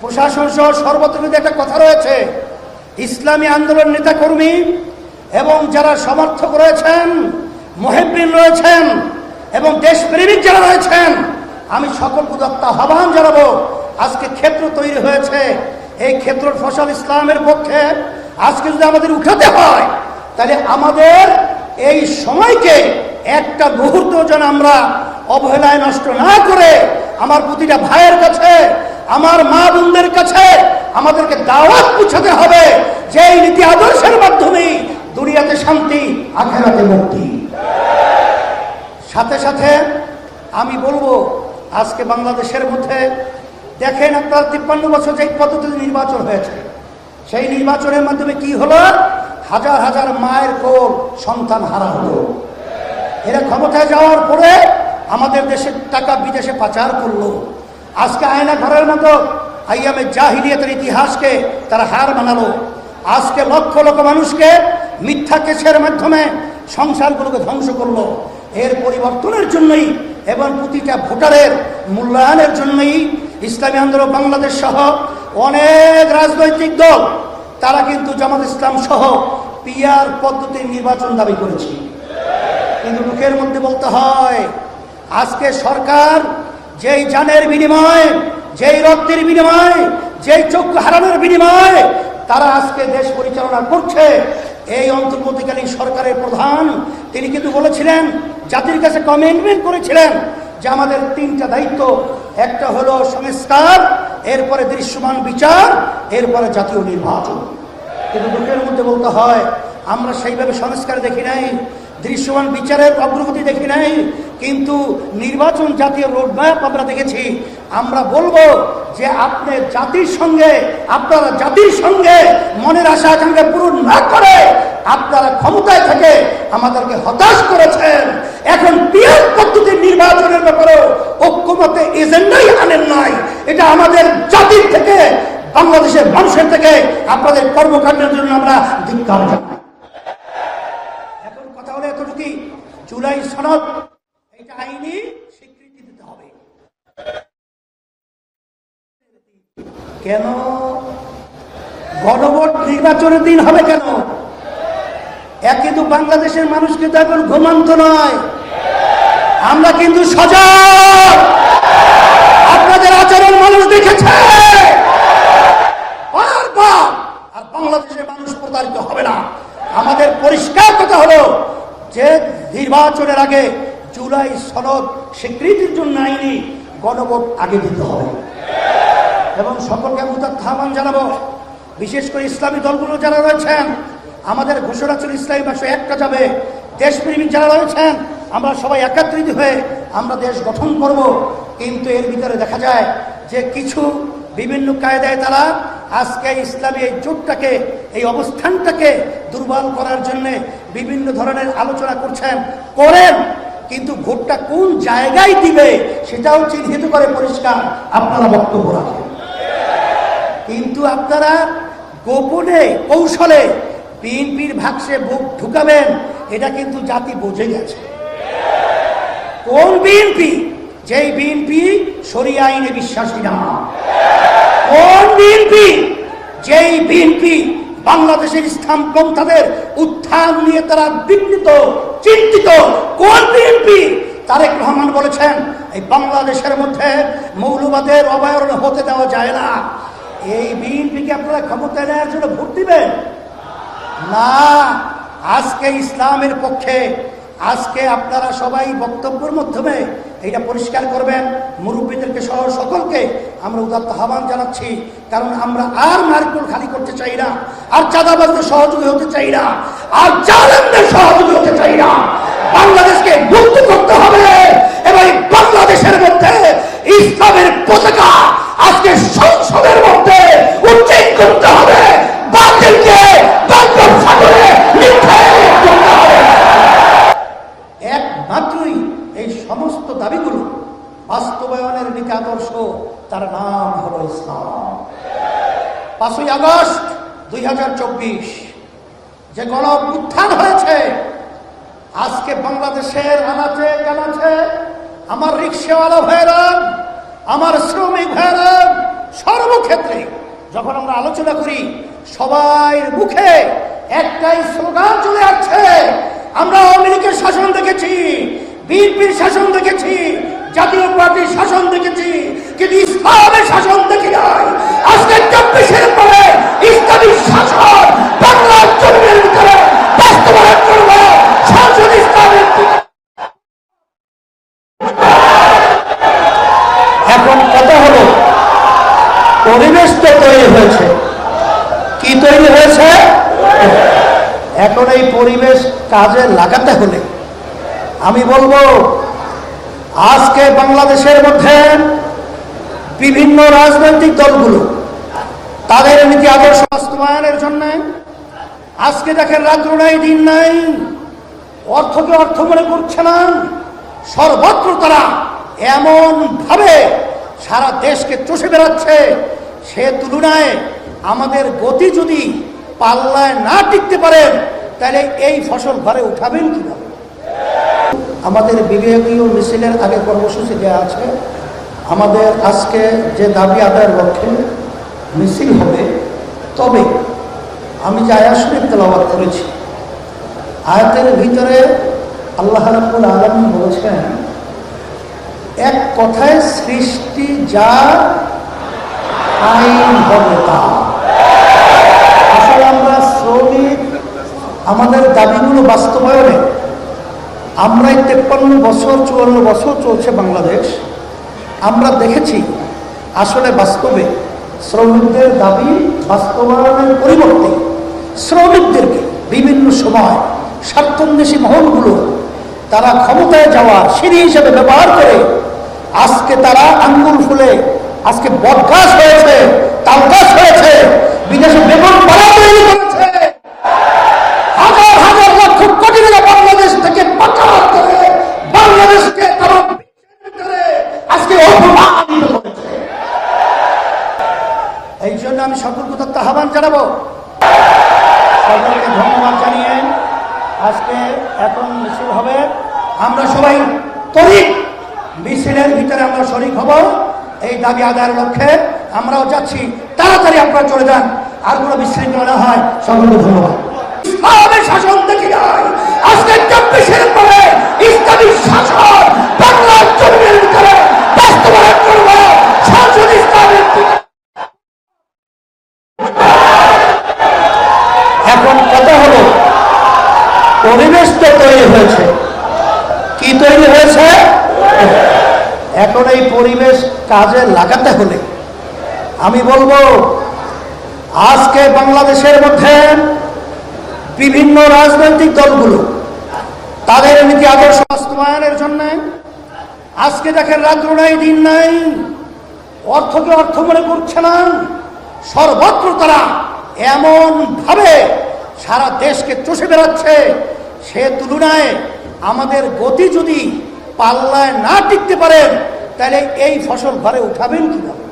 প্রশাসন সহ সর্বত্র একটা কথা রয়েছে। ইসলামী আন্দোলন নেতাকর্মী এবং যারা সমর্থক রয়েছেন মহিবিন রয়েছেন এবং দেশপ্রেমিক যারা রয়েছেন, আমি সকল উদাত্ত আহ্বান জানাব, আজকে ক্ষেত্র তৈরি হয়েছে। এই ক্ষেত্র ফসল ইসলামের পক্ষে আজকে যদি আমাদের উঠাতে হয়, তাহলে আমাদের এই সময়কে একটা মুহূর্ত যেন আমরা অবহেলায় নষ্ট না করে আমার প্রতিটা ভাইয়ের কাছে আমার মা বোনদের কাছে আমাদেরকে দাওয়াত পুছাতে হবে। যে এই নীতি আদর্শের মাধ্যমে দুনিয়াতে শান্তি, আখেরাতে মুক্তি। সাথে সাথে আমি বলব, আজকে বাংলাদেশের মধ্যে দেখেন আপনার তিপ্পান্ন বছর যে পদ্ধতিতে নির্বাচন হয়েছে। সেই নির্বাচনের মাধ্যমে কি হলো? হাজার হাজার মায়ের কোল সন্তান হারা হলো। এরা ক্ষমতায় যাওয়ার পরে আমাদের দেশের টাকা বিদেশে পাচার করল। আজকে আয়না ঘরের মতো আইয়ামে জাহিলিয়াতের ইতিহাসকে তারা হার বানালো আজকে লক্ষ লক্ষ মানুষকে মিথ্যা কেসের মাধ্যমে সংসারগুলোকে ধ্বংস করল। এর পরিবর্তনের জন্যই এবং প্রতিটা ভোটারের মূল্যায়নের জন্যই ইসলামী আন্দোলন বাংলাদেশ সহ অনেক রাজনৈতিক দল, তারা কিন্তু জামাত ইসলাম সহ পিয়ার পদ্ধতির নির্বাচন দাবি করেছে। কিন্তু মুখের মধ্যে বলতে হয়, আজকে সরকার যেই জানের বিনিময়, যেই রক্তের বিনিময়, যেই চক্ষু হারানোর বিনিময় তারা আজকে দেশ পরিচালনা করছে। এই অন্তর্বর্তীকালীন সরকারের প্রধান, তিনি কিন্তু বলেছিলেন, জাতির কাছে কমিটমেন্ট করেছিলেন যে আমাদের তিনটা দায়িত্ব, একটা হলো সংস্কার, এরপরে দৃশ্যমান বিচার, এরপরে জাতীয় নির্বাচন। কিন্তু দুঃখের মধ্যে বলতে হয় আমরা সেইভাবে সংস্কার দেখি নাই, দৃশ্যমান বিচারের অগ্রগতি দেখি নাই, কিন্তু নির্বাচন জাতীয় রোডম্যাপ আমরা দেখেছি। আমরা বলব যে আপনি জাতির সঙ্গে, আপনারা জাতির সঙ্গে মনের আশা আকাঙ্ক্ষা পূরণ না করে আপনারা ক্ষমতায় থেকে আমাদেরকে হতাশ করেছেন। এখন পিয়ার পদ্ধতির নির্বাচনের ব্যাপারেও ঐক্যমতে এজেন্ডাই আনেন নাই। এটা আমাদের জাতির থেকে, বাংলাদেশের মানুষের থেকে আপনাদের কর্মকাণ্ডের জন্য আমরা ধিক্কার জানাই এখন কথা হলো এতটুকুই জুলাই সনদ, এটা আইনি স্বীকৃতি দিতে হবে। কেন? গণভোট নির্বাচনের দিন হবে কেন? এক কিন্তু বাংলাদেশের মানুষ কিন্তু এখন ঘুমান্ত নয়। আমরা কিন্তু সজাগ। আপনাদের আচরণ মানুষ দেখেছে। আর বাংলাদেশের মানুষ প্রতারিত হবে না। আমাদের পরিষ্কার কথা হলো, যে নির্বাচনের আগে জুলাই সনদ স্বীকৃতির জন্য আইনি গণভোট আগে দিতে হবে। এবং সকলকে মুতাত্ত আহ্বান জানাব। বিশেষ করে ইসলামী দলগুলো যারা রয়েছেন, আমাদের ঘোষণা ছিল ইসলামী ভাষা একটা যাবে। দেশপ্রেমিক যারা রয়েছেন, আমরা সবাই একাত্রিত হয়ে আমরা দেশ গঠন করব। কিন্তু এর ভিতরে দেখা যায় যে কিছু বিভিন্ন কায়দায় তারা আজকে ইসলামী এই জোটটাকে এই অবস্থানটাকে দুর্বল করার জন্যে বিভিন্ন ধরনের আলোচনা করছেন, করেন, কিন্তু ভোটটা কোন জায়গায় দিবে সেটাও চিহ্নিত করে পরিষ্কার আপনারা বক্তব্য রাখেন। কিন্তু আপনারা গোপনে, কৌশলে বিএনপির ভাগসে বুক ঢুকাবেন, এটা কিন্তু জাতি বুঝে গেছে। কোন বিএনপি? যেই বিএনপি সরিয়া আইনে বিশ্বাসী না। কোন বিএনপি? যেই বিএনপি বাংলাদেশের ইসলাম পন্থাদের উত্থান নিয়ে তারা বিঘ্নিত চিন্তিত। কোন বিএনপি? তারেক রহমান বলেছেন, এই বাংলাদেশের মধ্যে মৌলবাদের অবয়রণ হতে দেওয়া যায় না। এই বিএনপিকে আপনারা ক্ষমতায় নেওয়ার জন্য ভোট দিবেন? না, আজকে ইসলামের পক্ষে, আজকে আপনারা সবাই বক্তব্যের মাধ্যমে এটা পরিষ্কার করবেন। মুরব্বীদেরকে সহ সকলকে আমরা উদাত্ত আহ্বান জানাচ্ছি, কারণ আমরা আর মার্কুল খালি করতে চাই না, আর চাঁদাবাজদের সহযোগী হতে চাই না, আর জালেমদের সহযোগী হতে চাই না। বাংলাদেশকে মুক্ত করতে হবে, এবং বাংলাদেশের মধ্যে ইসলামের পতাকা আজকে সংসদের মধ্যে উচ্চেক করতে হবে বাতিলকে বাংলার সাগরে নিক্ষেপ করতে হবে একমাত্রই এই সমস্ত দাবিগুলো বাস্তবায়নের নীতি আদর্শ তার নাম হলো ইসলাম আগস্ট দুই হাজার চব্বিশ যে গণ উত্থান হয়েছে, আজকে বাংলাদেশের আনাচে কানাচে আমার রিক্সাওয়ালা ভাইরা আমার শ্রমিক ভাইরা সর্বক্ষেত্রে যখন আমরা আলোচনা করি সবাই মুখে একটাই স্লোগান চলে আসছে। আমরা আওয়ামী লীগের শাসন দেখেছি, বিএনপির শাসন দেখেছি জাতীয় পার্টির শাসন দেখেছি, কিন্তু ইসলামের শাসন দেখি নাই। আজকে চব্বিশের পরে ইসলামী শাসন বাংলার জমিনের ভিতরে বাস্তবায়ন শাসন ইসলামের এখন কথা হলো, পরিবেশ তো তৈরি হয়েছে। কি তৈরি হয়েছে? এখন এই পরিবেশ কাজে লাগাতে হলে আমি বলব আজকে বাংলাদেশের মধ্যে বিভিন্ন রাজনৈতিক দলগুলো তাদের নীতি আদর্শ বাস্তবায়নের জন্য আজকে দেখেন রাত্র নাই, দিন নাই, অর্থকে অর্থ মনে করছে না। সর্বত্র তারা এমন ভাবে সারা দেশকে চষে বেড়াচ্ছে। সে তুলনায় আমাদের গতি যদি পাল্লায় না টিকতে পারেন তাহলে এই ফসল ঘরে উঠাবেন কীভাবে? আমাদের বিবেকীয় মিছিলের আগে কর্মসূচি দেওয়া আছে। আমাদের আজকে যে দাবি আদায়ের লক্ষ্যে মিছিল হবে, তবে আমি যে আয়াস শরীফ তেলাওয়াত করেছি, আয়াতের ভিতরে আল্লাহ রাব্বুল আলম বলেছেন, এক কথায় সৃষ্টি যা আইন হবে তা। আসলে আমরা শ্রমিক, আমাদের দাবিগুলো বাস্তবায়নে আমরা এই তেপ্পান্ন বছর, চুয়ান্ন বছর চলছে বাংলাদেশ। আমরা দেখেছি, আসলে বাস্তবে শ্রমিকদের দাবি বাস্তবায়নের পরিবর্তে শ্রমিকদেরকে বিভিন্ন সময় স্বার্থন্বেষী মহলগুলো তারা ক্ষমতায় যাওয়া সিঁড়ি হিসেবে ব্যবহার করে আজকে তারা আঙ্গুল ফুলে, আজকে বদগাছ হয়েছে, তালগাছ হয়েছে, বিদেশে বেতন বাড়া তৈরি করেছে হাজার হাজার লক্ষ কোটি টাকা বাংলাদেশ থেকে পাচার করে বাংলাদেশকে তারা বিশ্বের ভিতরে আজকে অপমানিত করেছে এই জন্য আমি আহ্বান জানাব। সকলকে ধন্যবাদ জানিয়ে আজকে এখন মিছিল হবে। আমরা সবাই তরিক মিছিলের ভিতরে আমরা শরিক হব, এই দাবি আদায়ের লক্ষ্যে আমরাও যাচ্ছি। তাড়াতাড়ি আপনারা চলে যান, আর কোনো বিশৃঙ্খলা না হয়। সকলকে ধন্যবাদ। শাসন দেখি নাই। আজকে চব্বিশের পরে ইসলামী শাসন বাংলার জমিনের ভিতরে বাস্তবায়ন করব শাসন ইসলামের দিকে এখন কথা হলো পরিবেশ তো তৈরি হয়েছে কি তৈরি হয়েছে এখন এই পরিবেশ কাজে লাগাতে হলে আমি বলব, আজকে বাংলাদেশের মধ্যে বিভিন্ন রাজনৈতিক দলগুলো তাদের নীতি আদর্শ বাস্তবায়নের জন্য আজকে দেখেন রাত্র নাই, দিন নাই, অর্থকে অর্থ মনে করছে না, সর্বত্র তারা এমন ভাবে সারা দেশকে চষে বেড়াচ্ছে, সে তুলনায় আমাদের গতি যদি পাল্লায় না টিকতে পারেন তাহলে এই ফসল ঘরে উঠাবেন কীভাবে?